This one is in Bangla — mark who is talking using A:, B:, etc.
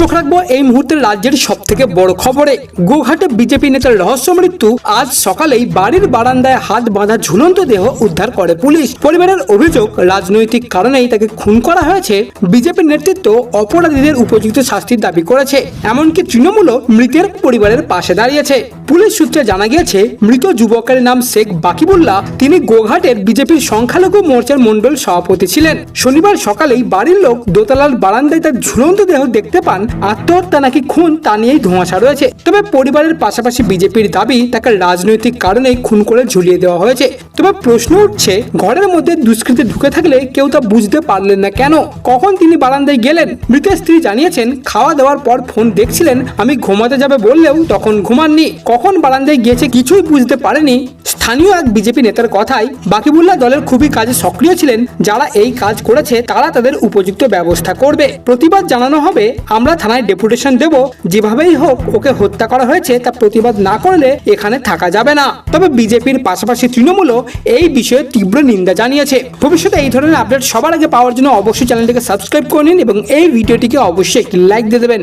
A: চোখ রাখব এই মুহূর্তে রাজ্যের সব থেকে বড় খবরে। গোঘাটে বিজেপি নেতার রহস্য মৃত্যু, আজ সকালেই বাড়ির বারান্দায় হাত বাঁধা ঝুলন্ত দেহ উদ্ধার করে পুলিশ। পরিবারের অভিযোগ, রাজনৈতিক কারণেই তাকে খুন করা হয়েছে। বিজেপির নেতৃত্ব অপরাধীদের উপযুক্ত শাস্তির দাবি করেছে, এমনকি তৃণমূলও মৃতের পরিবারের পাশে দাঁড়িয়েছে। পুলিশ সূত্রে জানা গিয়েছে, মৃত যুবকের নাম শেখ বাকিবুল্লাহ। তিনি গোঘাটের বিজেপির সংখ্যালঘু মোর্চার মণ্ডল সভাপতি ছিলেন। শনিবার সকালেই বাড়ির লোক দোতলার বারান্দায় তার ঝুলন্ত দেহ দেখতে পান আত্মহত্যা নাকি খুন তা নিয়েই ধোঁয়াশা রয়েছে। তবে পরিবারের পাশাপাশি বিজেপির দাবি তাকে রাজনৈতিক কারণে খুন করে ঝুলিয়ে দেওয়া হয়েছে। তবে প্রশ্ন উঠছে, ঘরের মধ্যে দুষ্কৃতী ঢুকে থাকলে কেউ তা বুঝতে পারলেন না কেন? কখন তিনি বারান্দায় গেলেন? মৃতের স্ত্রী জানিয়েছেন, খাওয়া দাওয়ার পর ফোন দেখছিলেন, আমি ঘুমাতে যাবে বললেও তখন ঘুমাননি। কখন বারান্দায় গিয়েছে কিছুই বুঝতে পারেনি। স্থানীয় এক বিজেপি নেতার কথায় বাকিবুল্লাহ দলের খুবই কাজে সক্রিয় ছিলেন। যারা এই কাজ করেছে, তারা তাদের উপযুক্ত ব্যবস্থা করবে। প্রতিবাদ জানানো হবে, আমরা থানায় ডেপুটেশন দেব, যেভাবেই হোক ওকে হত্যা করা হয়েছে, তা প্রতিবাদ না করলে এখানে থাকা যাবে না। তবে বিজেপির পাশাপাশি তৃণমূলও এই বিষয়ে তীব্র নিন্দা জানিয়েছে। ভবিষ্যতে এই ধরনের আপডেট সবার আগে পাওয়ার জন্য অবশ্যই চ্যানেলটিকে সাবস্ক্রাইব করে নিন এবং এই ভিডিওটিকে অবশ্যই একটি লাইক দিয়ে দেবেন।